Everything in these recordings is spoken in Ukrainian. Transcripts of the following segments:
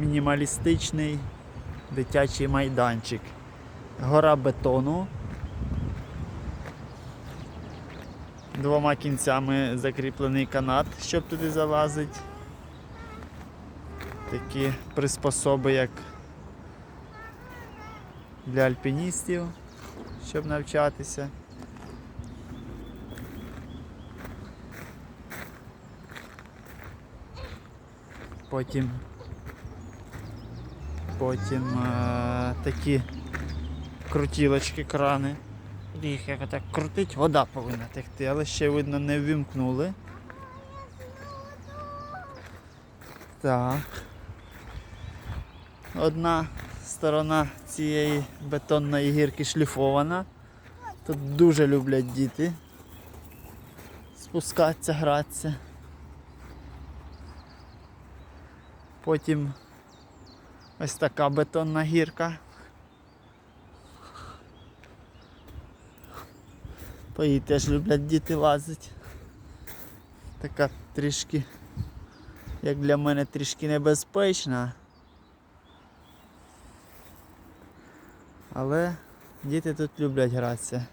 мінімалістичний дитячий майданчик. Гора бетону. Двома кінцями закріплений канат, щоб туди залазити. Такі приспособи, як для альпіністів, щоб навчатися. Потім, потім е, такі крутілочки, крани. Їх як так крутить, вода повинна текти, але ще видно не ввімкнули. Так. Одна сторона цієї бетонної гірки шліфована. Тут дуже люблять діти спускатися, гратися. Потім ось така бетонна гірка. По їй теж люблять діти лазити. Така трішки, як для мене, трішки небезпечна. Але діти тут люблять гратися.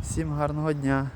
Всім гарного дня!